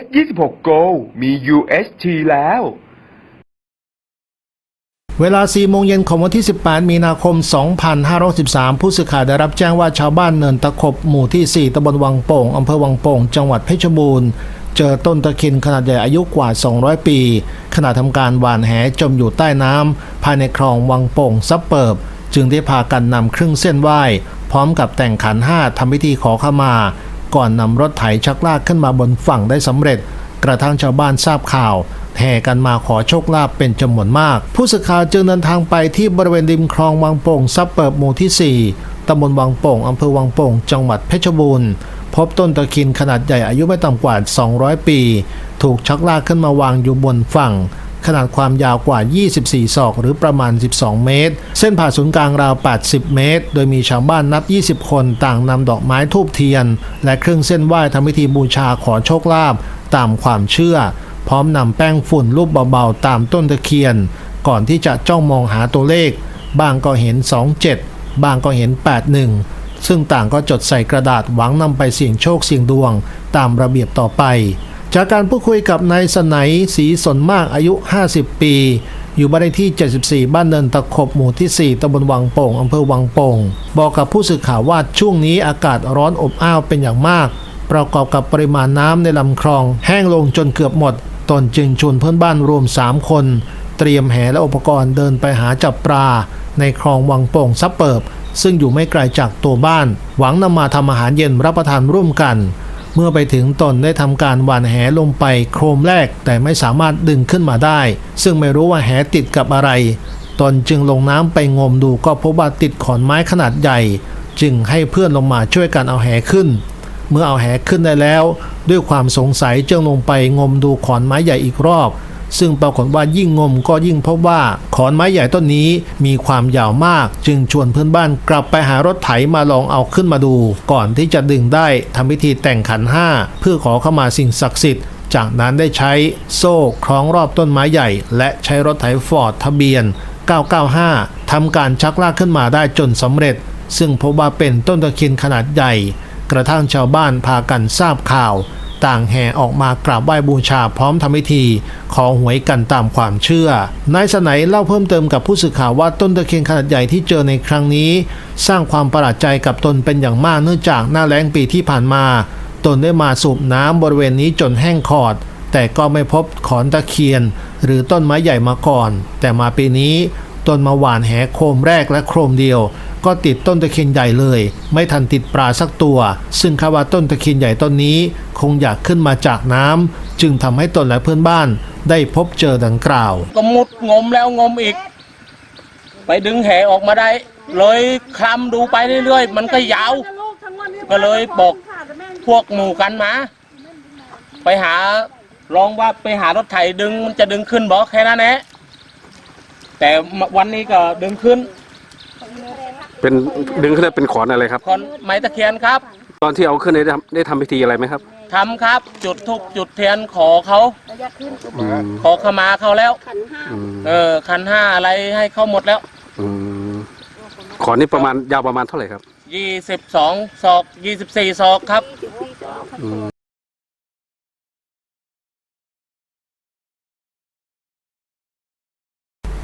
S26 Go มี UHT แล้ว เวลา 4 โมงเย็นของวันที่ 18 มีนาคม 2513 ผู้สื่อข่าวได้รับแจ้งว่าชาวบ้านเนินตะขบหมู่ที่ 4ตำบลวังโป่งอำเภอวังโป่ง จังหวัดเพชรบูรณ์ เจอต้นตะเคียนขนาดใหญ่อายุกว่า 200 ปี ขณะทำการหว่านแหจมอยู่ใต้น้ำภายในคลองวังโป่งซับเปิบ จึงได้พากันนำเครื่องเส้นไหว้ พร้อมกับแต่งขันห้าทำพิธีขอขมา ก่อนนำรถไถชักลากขึ้นมาบนฝั่งได้สำเร็จ กระทั่งชาวบ้านทราบข่าวแห่กันมาขอโชคลาภเป็นจำนวนมาก ผู้สื่อข่าวจึงเดินทางไปที่บริเวณริมคลองวังโป่งซับเปิบหมู่ที่ 4ตำบลวังโป่งอำเภอวังโป่ง จังหวัดเพชรบูรณ์ พบต้นตะเคียนขนาดใหญ่อายุไม่ต่ำกว่า 200 ปี ถูกชักลากขึ้นมาวางอยู่บนฝั่ง ขนาดความยาวกว่า 24 ศอก หรือประมาณ 12 เมตร เส้นผ่าศูนย์กลางราว 80 เมตร โดยมีชาวบ้านนับ 20 คนต่างนำดอกไม้ทูบเทียน และเครื่องเส้นไหว้ทำพิธีบูชาขอโชคลาภตามความเชื่อ พร้อมนำแป้งฝุ่นรูปเบาๆ ตามต้นตะเคียน ก่อนที่จะจ้องมองหาตัวเลข บางก็เห็น 27 บางก็เห็น 81 ซึ่งต่างก็จดใส่กระดาษหวังนำไปเสี่ยงโชคเสี่ยงดวง ตามระเบียบต่อไป จากการพูดคุยกับนายสนัยศรีสนมากอายุ 50 ปี อยู่บ้านเลขที่ 74 บ้านเนินตะขบหมู่ที่ 4ตำบลวังโป่งอำเภอวังโป่ง บอกกับผู้สื่อข่าวว่าช่วงนี้อากาศร้อนอบอ้าวเป็นอย่างมาก ประกอบกับปริมาณน้ำในลำคลอง แห้งลงจนเกือบหมด ตนจึงชวนเพื่อนบ้านรวม 3 คน เตรียมแหและอุปกรณ์เดินไปหาจับปลา ในคลองวังโป่งซับเปิบ ซึ่งอยู่ไม่ไกลจากตัวบ้าน หวังนำมาทำอาหารเย็นรับประทานร่วมกัน เมื่อไปถึงตนได้ทำการหว่านแหลงไปโครมแรกแต่ไม่สามารถดึงขึ้นมาได้ ซึ่งไม่รู้ว่าแหติดกับอะไร ตนจึงลงน้ำไปงมดูก็พบว่าติดขอนไม้ขนาดใหญ่ จึงให้เพื่อนลงมาช่วยกันเอาแหขึ้น เมื่อเอาแหขึ้นได้แล้ว ด้วยความสงสัยจึงลงไปงมดูขอนไม้ใหญ่อีกรอบ ซึ่งปรากฏว่ายิ่งงมก็ยิ่งพบว่าขอนไม้ใหญ่ต้นนี้มีความยาวมาก จึงชวนเพื่อนบ้านกลับไปหารถไถมาลองเอาขึ้นมาดู ก่อนที่จะดึงได้ทำพิธีแต่งขันห้าเพื่อขอเข้ามาสิ่งศักดิ์สิทธิ์จากนั้นได้ใช้โซ่คล้องรอบต้นไม้ใหญ่ และใช้รถไถฟอร์ดทะเบียน 995 ทำการชักลากขึ้นมาได้จนสำเร็จ ซึ่งพบว่าเป็นต้นตะเคียนขนาดใหญ่ กระทั่งชาวบ้านพากันทราบข่าว ต่างแห่ออกมากราบไหว้บูชาพร้อมทำพิธี ขอหวยกันตามความเชื่อนายสนัยเล่าเพิ่มเติมกับผู้สื่อข่าวว่าต้นตะเคียนขนาดใหญ่ที่เจอในครั้งนี้ สร้างความประหลาดใจกับตนเป็นอย่างมากเนื่องจากหน้าแล้งปีที่ผ่านมา ตนได้มาสูบน้ำบริเวณนี้จนแห้งขอด แต่ก็ไม่พบขอนตะเคียน หรือต้นไม้ใหญ่มาก่อน แต่มาปีนี้ ตนมาหวานแหโคมแรกและโครมเดียว ก็ติดต้นตะเคียนใหญ่เลย ไม่ทันติดปลาสักตัว ซึ่งคาดว่าต้นตะเคียนใหญ่ต้นนี้ คงอยากขึ้นมาจากน้ำจึงทำให้ตนและเพื่อนบ้าน ได้พบเจอดังกล่าวก็มุดงมแล้วงมอีก ไปดึงแหออกมาได้ เลยคลำดูไปเรื่อยๆ มันก็ยาว ก็เลยบอกพวกหมู่กันมา ไปหาลองว่าไปหารถไถดึงมันจะดึงขึ้นบอกแค่นั้นแหละ แต่วันนี้ก็ดึงขึ้นเป็นดึงขึ้นได้เป็นขอนอะไรครับคอนไม้ตะเคียนครับ ตอนที่เอาขึ้นได้ทำได้ทำพิธีอะไรไหมครับทำครับ จุดทุกจุดเทียนขอเขาอืมขอขมาเขาแล้ว อืมเออคันห้าอะไรให้เขาหมดแล้วอืมขอนนี่ประมาณยาวประมาณเท่าไหร่ครับ ยี่สิบสองศอกยี่สิบสี่ศอกครับ อืม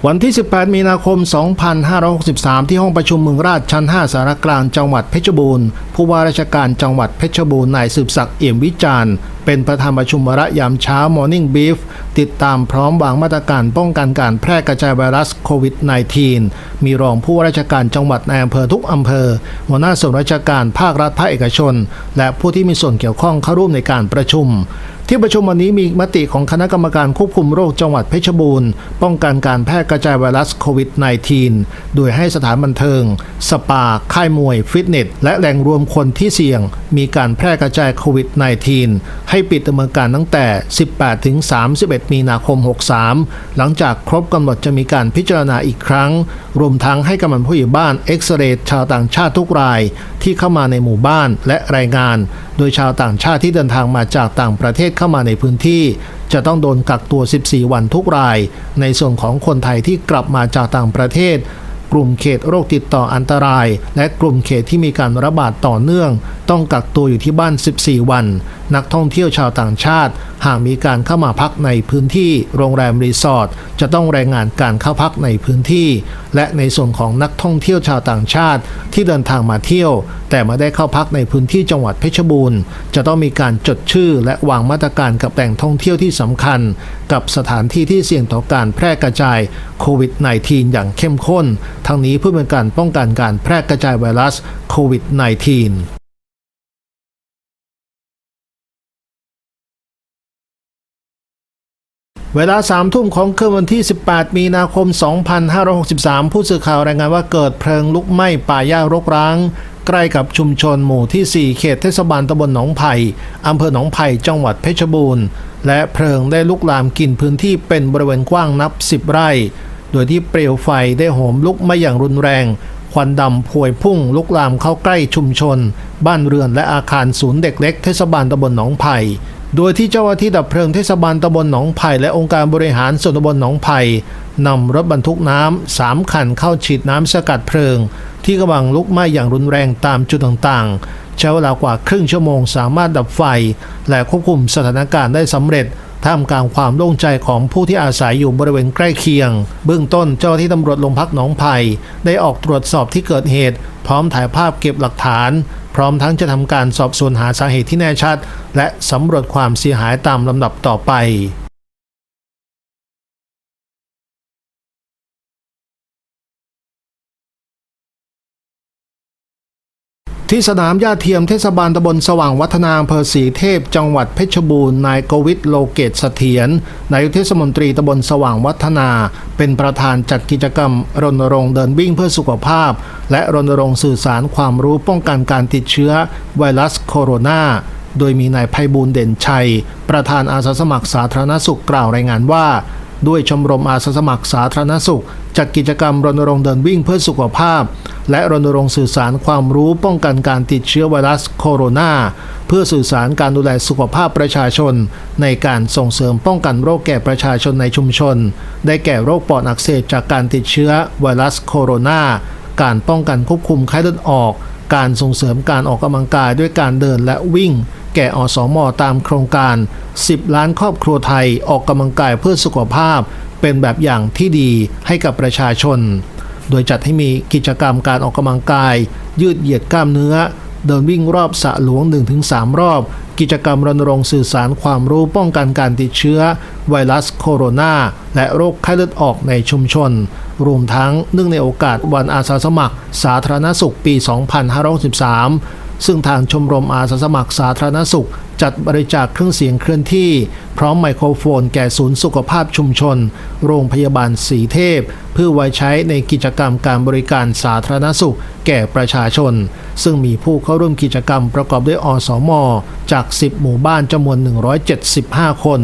วันที่ 18 มีนาคม 2563 ที่ห้องประชุมเมืองราชชั้น 5 สารกลางจังหวัดเพชรบูรณ์ ผู้ว่าราชการจังหวัดเพชรบูรณ์ นายสืบศักดิ์เอี่ยมวิจารณ์ เป็นประธานประชุมระยามเช้า Morning Brief ติดตามพร้อมวางมาตรการป้องกันการแพร่กระจายไวรัสโควิด -19 มีรองผู้ว่าราชการจังหวัดในอำเภอทุกอำเภอ หัวหน้าส่วนราชการภาครัฐภาคเอกชน และผู้ที่มีส่วนเกี่ยวข้องเข้าร่วมในการประชุม ที่ประชุมวันนี้มีมติของคณะกรรมการควบคุมโรคจังหวัดเพชรบูรณ์ ป้องกันการแพร่กระจายไวรัสโควิด -19 โดยให้สถานบันเทิง สปา ค่ายมวย ฟิตเนส และแหล่งรวมคนที่เสี่ยง มีการแพร่กระจายโควิด -19 ให้ปิดดำเนินการตั้งแต่ 18 ถึง 31 มีนาคม 63 หลังจากครบกำหนดจะมีการพิจารณาอีกครั้ง รวมทั้งให้กำนันผู้ใหญ่บ้านเอ็กซเรย์ชาวต่างชาติทุกราย ที่เข้ามาในหมู่บ้านและรายงาน โดยชาวต่างชาติที่เดินทางมาจากต่างประเทศเข้ามาในพื้นที่ จะต้องโดนกักตัว 14 วันทุกราย ในส่วนของคนไทยที่กลับมาจากต่างประเทศ กลุ่มเขตโรคติดต่ออันตราย และกลุ่มเขตที่มีการระบาดต่อเนื่อง ต้องกักตัวอยู่ที่บ้าน 14 วัน นักท่องเที่ยวชาวต่างชาติหากมีการเข้ามาพักในพื้นที่โรงแรมรีสอร์ทจะต้องรายงานการเข้าพักในพื้นที่ และในส่วนของนักท่องเที่ยวชาวต่างชาติ ที่เดินทางมาเที่ยว แต่ไม่ได้เข้าพักในพื้นที่จังหวัดเพชรบูรณ์ จะต้องมีการจดชื่อและวางมาตรการกับแหล่งท่องเที่ยวที่สำคัญ กับสถานที่ที่เสี่ยงต่อการแพร่กระจายโควิด -19 อย่างเข้มข้น ทั้งนี้เพื่อเป็นการป้องกันการแพร่กระจายไวรัสโควิด -19 เวลาสามทุ่มของคืนวันที่ 18 มีนาคม 2563 ผู้สื่อข่าวรายงานว่าเกิดเพลิงลุกไหม้ป่าหญ้ารกร้าง ใกล้กับชุมชนหมู่ที่ 4 เขตเทศบาลตำบลหนองไผ่อำเภอหนองไผ่จังหวัดเพชรบูรณ์ และเพลิงได้ลุกลามกินพื้นที่เป็นบริเวณกว้างนับ 10 ไร่ โดยที่เปลวไฟได้โหมลุกไหม้อย่างรุนแรง ควันดำพวยพุ่งลุกลามเข้าใกล้ชุมชน บ้านเรือนและอาคารศูนย์เด็กเล็กเทศบาลตำบลหนองไผ่ โดยที่เจ้าหน้าที่ดับเพลิงเทศบาลตำบลหนองไผ่และองค์การบริหารส่วนตำบลหนองไผ่นำรถบรรทุกน้ำสามคันเข้าฉีดน้ำสกัดเพลิง ที่กำลังลุกไหม้อย่างรุนแรงตามจุดต่างๆ ใช้เวลากว่าครึ่งชั่วโมงสามารถดับไฟ และควบคุมสถานการณ์ได้สำเร็จท่ามกลางความโล่งใจของผู้ที่อาศัยอยู่บริเวณใกล้เคียง เบื้องต้นเจ้าที่ตำรวจโรงพักหนองไผ่ได้ออกตรวจสอบที่เกิดเหตุ พร้อมถ่ายภาพเก็บหลักฐาน ร้อมทั้งจะทำการสอบสวนหาสาเหตุที่แน่ชัด และสำรวจความเสียหายตามลำดับต่อไป ที่สนามหญ้าเทียมเทศบาลตำบลสว่างวัฒนาอำเภอศรีเทพ จังหวัดเพชรบูรณ์นายโกวิทโลเกตเสถียรนายกเทศมนตรีตำบลสว่างวัฒนา เป็นประธานจัดกิจกรรม รณรงค์เดินวิ่งเพื่อสุขภาพ และรณรงค์สื่อสารความรู้ป้องกันการติดเชื้อไวรัสโคโรนาโดยมีนายไพบูลเด่นชัย ประธานอาสาสมัครสาธารณสุขกล่าวรายงานว่า ด้วยชมรมอาสาสมัครสาธารณสุข จัดกิจกรรมรณรงค์เดินวิ่งเพื่อสุขภาพ และรณรงค์สื่อสารความรู้ป้องกันการติดเชื้อไวรัสโคโรนาเพื่อสื่อสารการดูแลสุขภาพประชาชน ในการส่งเสริมป้องกันโรคแก่ประชาชนในชุมชน ได้แก่โรคปอดอักเสบจากการติดเชื้อไวรัสโคโรนาการป้องกันควบคุมไข้เลือดออก การส่งเสริมการออกกำลังกายด้วยการเดินและวิ่ง แก่อสอมอตามโครงการ 10 ล้านครอบครัวไทยออกกำลังกายเพื่อสุขภาพ เป็นแบบอย่างที่ดีให้กับประชาชน โดยจัดให้มีกิจกรรมการออกกำลังกาย ยืดเหยียดกล้ามเนื้อ เดินวิ่งรอบสระหลวง 1-3 รอบ กิจกรรมรณรงค์สื่อสารความรู้ป้องกันการติดเชื้อ ไวรัสโคโรนาและโรคไข้เลือดออกในชุมชน รวมทั้งเนื่องในโอกาสวันอาสาสมัคร สาธารณสุขปี 2563 ซึ่งทางชมรมอาสาสมัครสาธารณสุข จัดบริจาคเครื่องเสียงเคลื่อนที่ พร้อมไมโครโฟนแก่ศูนย์สุขภาพชุมชน โรงพยาบาลสีเทพ เพื่อไว้ใช้ในกิจกรรมการบริการสาธารณสุข แก่ประชาชน ซึ่งมีผู้เข้าร่วมกิจกรรมประกอบด้วยอสม จาก 10 หมู่บ้านจำนวน 175 คน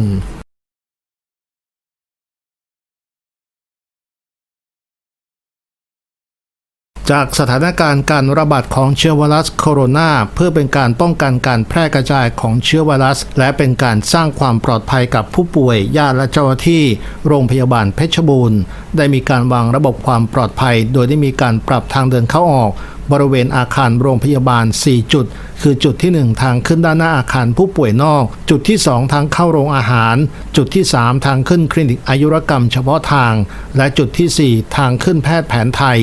จากสถานการณ์การระบาดของเชื้อไวรัสโคโรนาเพื่อเป็นการป้องกันการแพร่กระจายของเชื้อไวรัส และเป็นการสร้างความปลอดภัยกับผู้ป่วยญาติและเจ้าหน้าที่ โรงพยาบาลเพชรบูรณ์ ได้มีการวางระบบความปลอดภัย โดยได้มีการปรับทางเดินเข้าออก บริเวณอาคารโรงพยาบาล 4 จุด คือจุดที่ 1 ทางขึ้นด้านหน้าอาคารผู้ป่วยนอก จุดที่ 2 ทางเข้าโรงอาหาร จุดที่ 3 ทางขึ้นคลินิกอายุรกรรมเฉพาะทาง และจุดทีสี่ 4 ทางขึ้นแพทย์แผนไทย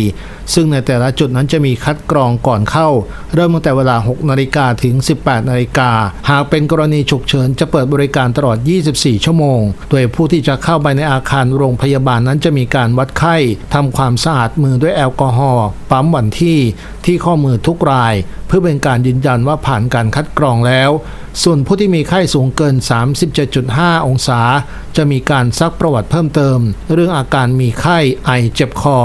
ซึ่งในแต่ละจุดนั้นจะมีคัดกรองก่อนเข้า เริ่มตั้งแต่เวลา 6 นาฬิกาถึง 18 นาฬิกา หากเป็นกรณีฉุกเฉินจะเปิดบริการตลอด 24 ชั่วโมง โดยผู้ที่จะเข้าไปในอาคารโรงพยาบาลนั้นจะมีการวัดไข้ทำความสะอาดมือด้วยแอลกอฮอล์ปั๊มวันที่ ที่ข้อมือทุกราย เพื่อเป็นการยืนยันว่าผ่านการคัดกรองแล้ว ส่วนผู้ที่มีไข้สูงเกิน 37.5 องศา จะมีการซักประวัติเพิ่มเติม เรื่องอาการมีไข้ไอเจ็บคอ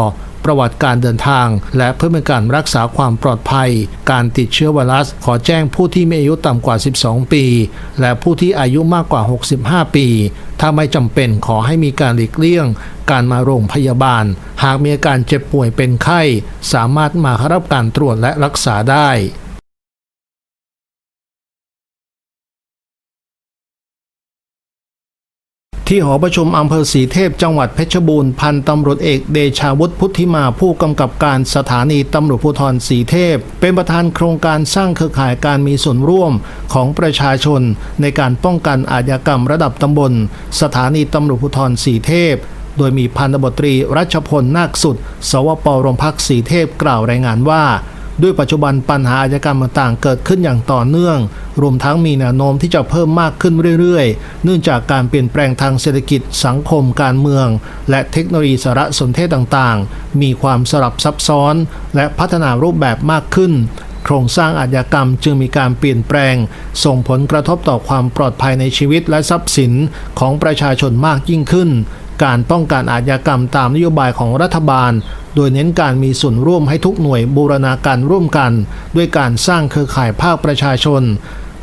ประวัติการเดินทาง และเพื่อเป็นการรักษาความปลอดภัย การติดเชื้อไวรัส ขอแจ้งผู้ที่มีอายุต่ำกว่า 12 ปี และผู้ที่อายุมากกว่า 65 ปี ถ้าไม่จำเป็นขอให้มีการหลีกเลี่ยง การมาโรงพยาบาล หากมีอาการเจ็บป่วยเป็นไข้ สามารถมาเข้ารับการตรวจและรักษาได้ ที่หอประชุมอำเภอสีเทพจังหวัดเพชรบูรณ์พันตำรวจเอกเดชาวุฒิพุทธิมาผู้กำกับการสถานีตำรวจภูธรสีเทพ เป็นประธานโครงการสร้างเครือข่ายการมีส่วนร่วมของประชาชน ในการป้องกันอาชญากรรมระดับตำบล สถานีตำรวจภูธรสีเทพ โดยมีพันตำรวจตรีรัชพลนาคสุด สวปโรงพักสีเทพกล่าวรายงานว่า ด้วยปัจจุบันปัญหาอาชญากรรมต่างๆ เกิดขึ้นอย่างต่อเนื่อง รวมทั้งมีแนวโน้มที่จะเพิ่มมากขึ้นเรื่อยๆ เนื่องจากการเปลี่ยนแปลงทางเศรษฐกิจสังคมการเมือง และเทคโนโลยีสารสนเทศต่างๆ มีความสลับซับซ้อน และพัฒนารูปแบบมากขึ้นโครงสร้างอาชญากรรมจึงมีการเปลี่ยนแปลง ส่งผลกระทบต่อความปลอดภัยในชีวิตและทรัพย์สินของประชาชนมากยิ่งขึ้น การป้องกันอาชญากรรมตามนโยบายของรัฐบาล โดยเน้นการมีส่วนร่วมให้ทุกหน่วยบูรณาการร่วมกัน ด้วยการสร้างเครือข่ายภาคประชาชน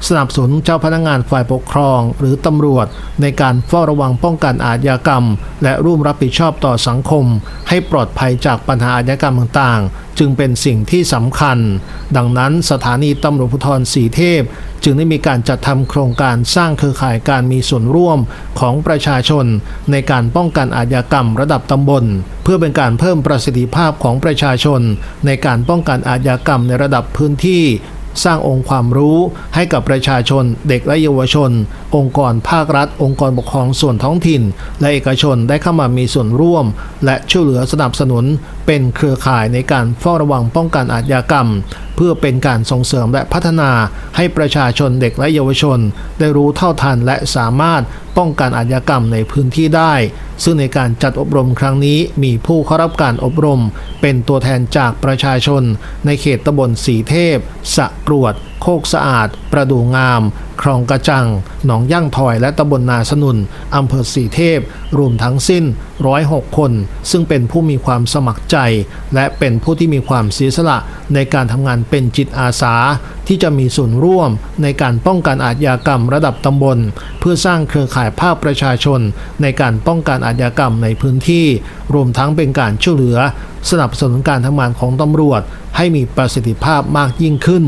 สนับสนุนเจ้าพนักงานฝ่ายปกครองหรือตำรวจ ในการเฝ้าระวังป้องกันอาชญากรรม และร่วมรับผิดชอบต่อสังคม ให้ปลอดภัยจากปัญหาอาชญากรรมต่างๆ จึงเป็นสิ่งที่สำคัญ ดังนั้นสถานีตำรวจภูธรสีเทพ จึงได้มีการจัดทำโครงการสร้างเครือข่ายการมีส่วนร่วมของประชาชน ในการป้องกันอาชญากรรมระดับตำบล เพื่อเป็นการเพิ่มประสิทธิภาพของประชาชน ในการป้องกันอาชญากรรมในระดับพื้นที่ สร้างองค์ความรู้ให้กับประชาชน เด็กและเยาวชน องค์กรภาครัฐ องค์กรปกครองส่วนท้องถิ่น และเอกชนได้เข้ามามีส่วนร่วม และช่วยเหลือสนับสนุน เป็นเครือข่ายในการเฝ้าระวังป้องกันอาชญากรรม เพื่อเป็นการส่งเสริมและพัฒนาให้ประชาชนเด็กและเยาวชน ได้รู้เท่าทันและสามารถป้องกันอาชญากรรมในพื้นที่ได้ ซึ่งในการจัดอบรมครั้งนี้มีผู้เข้ารับการอบรม เป็นตัวแทนจากประชาชน ในเขตตำบลสีเทพ สะกรวด โคกสะอาด ประดูงาม คลองกระจัง หนองย่างถอยและตำบลนาสนุนอำเภอสีเทพ รวมทั้งสิ้น 106 คน ซึ่งเป็นผู้มีความสมัครใจ และเป็นผู้ที่มีความเสียสละในการทำงานเป็นจิตอาสา ที่จะมีส่วนร่วมในการป้องกันอาชญากรรมระดับตำบล เพื่อสร้างเครือข่ายภาคประชาชน ในการป้องกันอาชญากรรมในพื้นที่ รวมทั้งเป็นการช่วยเหลือ สนับสนุนการทำงานของตำรวจให้มีประสิทธิภาพมากยิ่งขึ้น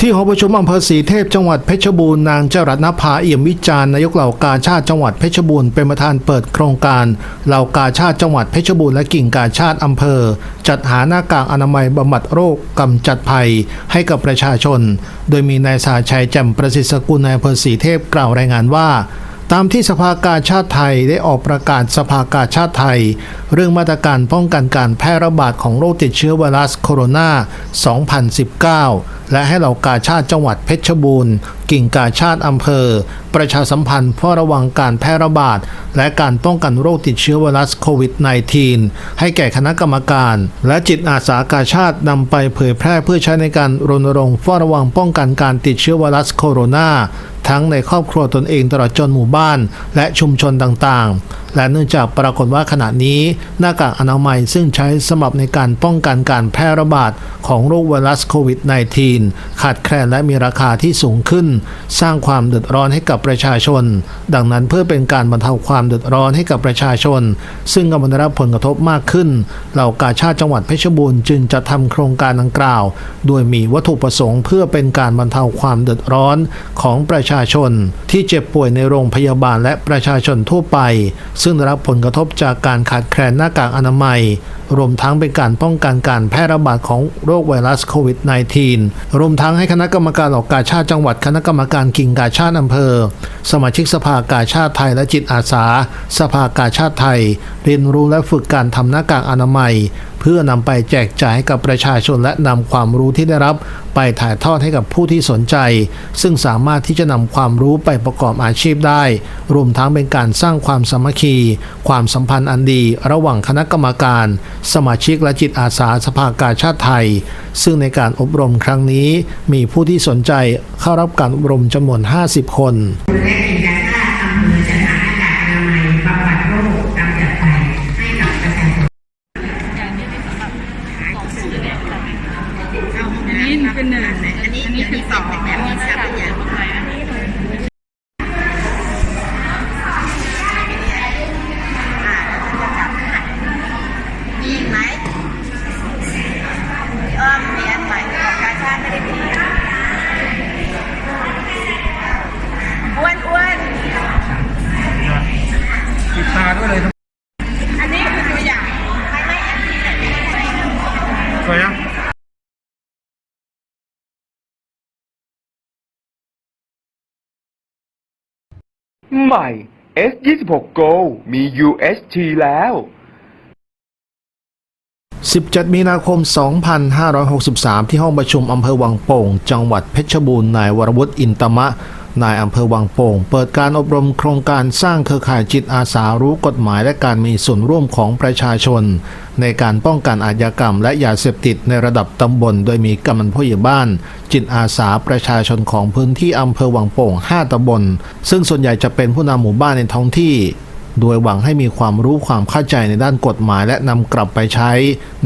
ที่หอประชุมอำเภอสีเทพจังหวัดเพชรบูรณ์นางเจรัตนภาเอี่ยมวิจารณ์นายกเหล่ากาชาติจังหวัดเพชรบูรณ์เป็นประธานเปิดโครงการเหล่ากาชาติจังหวัดเพชรบูรณ์และกิ่งกาชาติอำเภอ จัดหาหน้ากากอนามัยบำบัดโรคกำจัดภัยให้กับประชาชน โดยมีนายสาชัยแจ่มประสิทธิ์สกุลนายอำเภอสีเทพกล่าวรายงานว่า ตามที่สภากาชาติไทยได้ออกประกาศสภากาชาติไทย เรื่องมาตรการป้องกันการแพร่ระบาดของโรคติดเชื้อไวรัสโคโรนา 2019 และให้เหล่ากาชาติจังหวัดเพชรบูรณ์ กิ่งกาชาติอำเภอ ประชาสัมพันธ์เพื่อระวังการแพร่ระบาด และการป้องกันโรคติดเชื้อไวรัสโควิด -19 ให้แก่คณะกรรมการ และจิตอาสากาชาตินำไปเผยแพร่เพื่อใช้ในการรณรงค์เฝ้าระวังป้องกันการติดเชื้อไวรัสโคโรนา ทั้งในครอบครัวตนเองตลอดจนหมู่บ้าน และชุมชนต่างๆ และเนื่องจากปรากฏว่าขณะนี้หน้ากากอนามัยซึ่งใช้สำหรับในการป้องกันการแพร่ระบาดของโรคไวรัสโควิด -19 ขาดแคลนและมีราคาที่สูงขึ้น สร้างความเดือดร้อนให้กับประชาชน ดังนั้นเพื่อเป็นการบรรเทาความเดือดร้อนให้กับประชาชน ซึ่งกำลังได้รับผลกระทบมากขึ้น เหล่ากาชาติจังหวัดเพชรบูรณ์จึงจะทำโครงการดังกล่าว โดยมีวัตถุประสงค์เพื่อเป็นการบรรเทาความเดือดร้อนของประชาชน ที่เจ็บป่วยในโรงพยาบาลและประชาชนทั่วไป ซึ่งได้รับผลกระทบจากการขาดแคลนหน้ากากอนามัย รวมทั้งเป็นการป้องกันการแพร่ระบาดของโรคไวรัสโควิด -19 รวมทั้งให้คณะกรรมการเหล่ากาชาติจังหวัดคณะกรรมการกิ่งกาชาติอำเภอ สมาชิกสภากาชาติไทยและจิตอาสา สภากาชาติไทย เรียนรู้และฝึกการทำหน้ากากอนามัยเพื่อนำไปแจกจ่ายให้กับประชาชนและนำความรู้ที่ได้รับ ไปถ่ายทอดให้กับผู้ที่สนใจ ซึ่งสามารถที่จะนำความรู้ไปประกอบอาชีพได้ รวมทั้งเป็นการสร้างความสามัคคี ความสัมพันธ์อันดี ระหว่างคณะกรรมการ สมาชิกและจิตอาสาสภากาชาติไทย ซึ่งในการอบรมครั้งนี้มีผู้ที่สนใจเข้ารับการอบรมจำนวน 50 คน ใหม่ S26 Go มี UHT แล้ว 17 มีนาคม 2563 ที่ห้องประชุมอำเภอวังโป่ง จังหวัดเพชรบูรณ์ นายวรวุฒิอินตมะ นายอำเภอวังโป่ง เปิดการอบรมโครงการสร้างเครือข่ายจิตอาสารู้กฎหมายและการมีส่วนร่วมของประชาชน ในการป้องกันอาชญากรรมและยาเสพติดในระดับตำบล โดยมีกำนันผู้ใหญ่บ้าน จิตอาสาประชาชนของพื้นที่อำเภอวังโป่ง 5ตำบล ซึ่งส่วนใหญ่จะเป็นผู้นำหมู่บ้านในท้องที่โดยหวังให้มีความรู้ความเข้าใจในด้านกฎหมาย และนำกลับไปใช้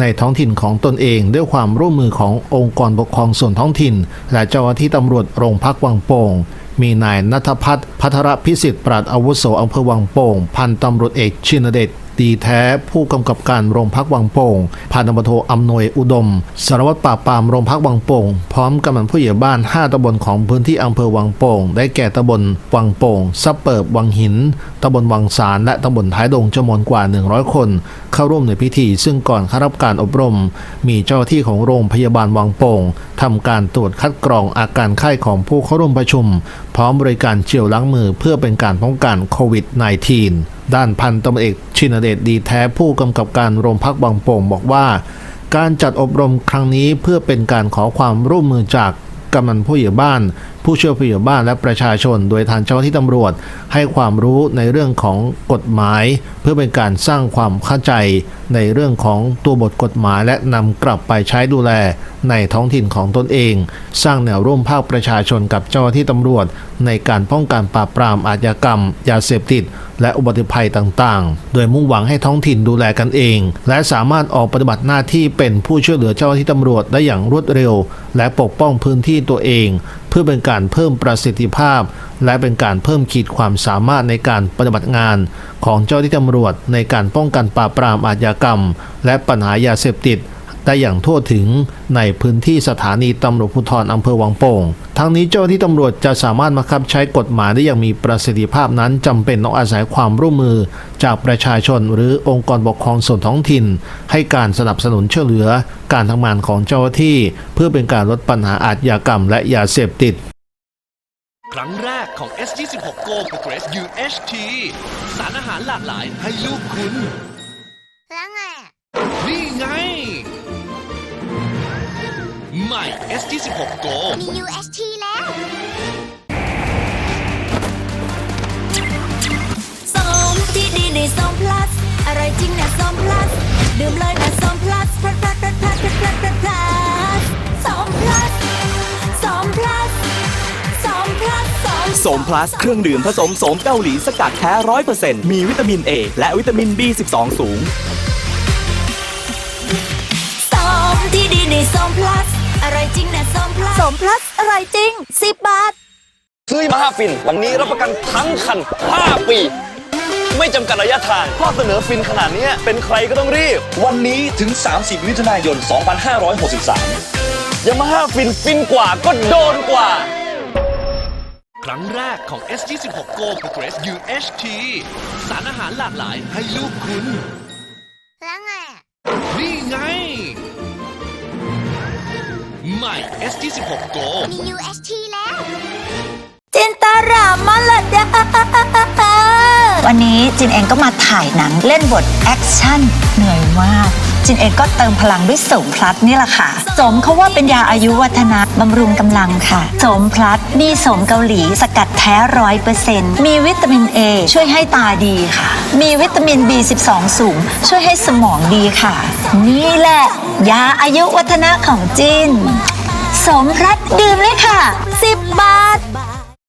ในท้องถิ่นของตนเอง ด้วยความร่วมมือขององค์กรปกครองส่วนท้องถิ่น และเจ้าหน้าที่ตำรวจโรงพักวังโป่ง มีนายนัทพัฒน์พัทรพิสิทธิ์ปราดอาวุโสอำเภอวังโป่ง พันตำรวจเอกชินเดชดีแท้ผู้กำกับการโรงพักวังโป่งพันตำรวจโทอำนวยอุดม สารวัตรปราบปรามโรงพักวังโป่ง พร้อมกำนันผู้ใหญ่บ้าน 5ตำบลของพื้นที่อำเภอวังโป่ง ได้แก่ตำบลวังโป่งซับเปิบวังหินตำบลวังสารและตำบลท้ายดงจำนวนกว่า 100 คน เข้าร่วมในพิธี ซึ่งก่อนเข้ารับการอบรม มีเจ้าที่ของโรงพยาบาลวังโป่ง ทำการตรวจคัดกรองอาการไข้ของผู้เข้าร่วมประชุม พร้อมบริการเจลล้างมือเพื่อเป็นการป้องกันโควิด -19 ด้านพันตำรวจเอกชินเดชดีแท้ผู้กำกับการโรงพักบางโป่งบอกว่า การจัดอบรมครั้งนี้เพื่อเป็นการขอความร่วมมือจาก กำนันผู้ใหญ่บ้าน ผู้ช่วยผู้ใหญ่บ้านและประชาชน โดยทางเจ้าหน้าที่ตำรวจ ให้ความรู้ในเรื่องของกฎหมาย เพื่อเป็นการสร้างความเข้าใจในเรื่องของตัวบทกฎหมาย และนำกลับไปใช้ดูแลในท้องถิ่นของตนเอง สร้างแนวร่วมภาคประชาชนกับเจ้าหน้าที่ตำรวจ ในการป้องกันปราบปรามอาชญากรรม ยาเสพติด และอุบัติภัยต่างๆ โดยมุ่งหวังให้ท้องถิ่นดูแลกันเอง และสามารถออกปฏิบัติหน้าที่เป็นผู้ช่วยเหลือเจ้าหน้าที่ตำรวจได้อย่างรวดเร็ว และปกป้องพื้นที่ตัวเอง เพื่อเป็นการเพิ่มประสิทธิภาพ และเป็นการเพิ่มขีดความสามารถในการปฏิบัติงาน ของเจ้าหน้าที่ตำรวจในการป้องกันปราบปรามอาชญากรรม และปัญหายาเสพติด ได้อย่างทั่วถึงในพื้นที่สถานีตำรวจภูธรอำเภอวังโป่ง ทั้งนี้เจ้าหน้าที่ตำรวจจะสามารถบังคับใช้กฎหมายได้อย่างมีประสิทธิภาพนั้นจำเป็นต้องอาศัยความร่วมมือ จากประชาชนหรือองค์กรปกครองส่วนท้องถิ่น ให้การสนับสนุนช่วยเหลือ การทำงานของเจ้าหน้าที่ เพื่อเป็นการลดปัญหาอาชญากรรมและยาเสพติดครั้งแรกของ S26 Go Progress UHT สารอาหารหลากหลายให้ลูกคุณ แล้วไง ใหม่ S26 Go มี UHT แล้ว ส้มที่ดีในส้มพลัส อร่อยจริงนะส้มพลัส ดื่มเลยนะส้มพลัสพลัสพลัสพลัสพลัสพลัสพลัสพลัสพลัสส้มพลัสส้มพลัสส้มพลัสส้ม โสมพลัสเครื่องดื่มผสมโสมเกาหลีสกัดแท้ร้อยเปอร์เซ็นต์มีวิตามิน A และวิตามิน B12 สูง ส้มที่ดีในส้มพลัส อร่อยจริงนะส้มพลัสส้มพลัสอร่อยจริง 10 บาท ซื้อมาห้าฟิน วันนี้รับประกันทั้งคัน 5 ปี ไม่จำกัดระยะทางข้อเสนอฟินขนาดเนี้ยเป็นใครก็ต้องรีบ วันนี้ถึง 30 มิถุนายน 2563ยามาฮ่าฟินฟินกว่าก็โดนกว่า ครั้งแรกของ S26 Go Progress UHT สารอาหารหลากหลายให้ลูกคุณ แล้วไงอะนี่ไง ใหม่ S26 Go มี UHT แล้ว จินตารามลดาวันนี้จินเองก็มาถ่ายหนังเล่นบทแอคชั่นเหนื่อยมาก จินเองก็เติมพลังด้วยโสมพลัสนี่แหละค่ะโสมเขาว่าเป็นยาอายุวัฒนะบำรุงกำลังค่ะโสมพลัสมีโสมเกาหลีสกัดแท้ร้อยเปอร์เซ็นต์มีวิตามิน A ช่วยให้ตาดีค่ะ มีวิตามิน B12 สูง ช่วยให้สมองดีค่ะ นี่แหละ ยาอายุวัฒนะของจินโสมรัดดื่มเลยค่ะ 10 บาท